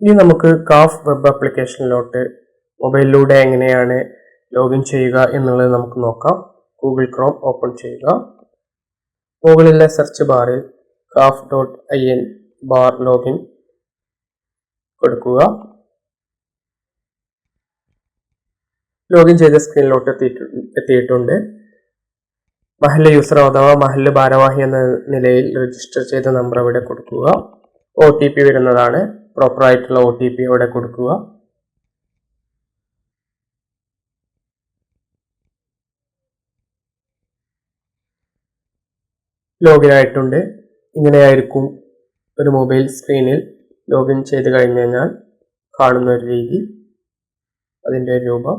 ഇനി നമുക്ക് calf web ആപ്ലിക്കേഷനിലോട്ട് മൊബൈലിലൂടെ എങ്ങനെയാണ് ലോഗിൻ ചെയ്യുക എന്നുള്ളത് നമുക്ക് നോക്കാം. ഗൂഗിൾ ക്രോം ഓപ്പൺ ചെയ്യുക. മുകളിലെ സെർച്ച് ബാറിൽ calf dot I N bar login കൊടുക്കുക. ലോഗിൻ ചെയ്ത സ്ക്രീനിലോട്ട് എത്തിയിട്ടു എത്തിയിട്ടുണ്ട്. മഹല്ല് യൂസർ അഥവാ മഹല്ല് ഭാരവാഹി എന്ന നിലയിൽ രജിസ്റ്റർ ചെയ്ത നമ്പർ ഇവിടെ കൊടുക്കുക. ഒ ടി പി വരുന്നതാണ്. പ്രോപ്പർ ആയിട്ടുള്ള ഒ ടി പി അവിടെ കൊടുക്കുക. ലോഗിൻ ആയിട്ടുണ്ട്. ഇങ്ങനെയായിരിക്കും ഒരു മൊബൈൽ സ്ക്രീനിൽ ലോഗിൻ ചെയ്ത് കഴിഞ്ഞ് കഴിഞ്ഞാൽ കാണുന്ന ഒരു രീതി അതിന്റെ രൂപം.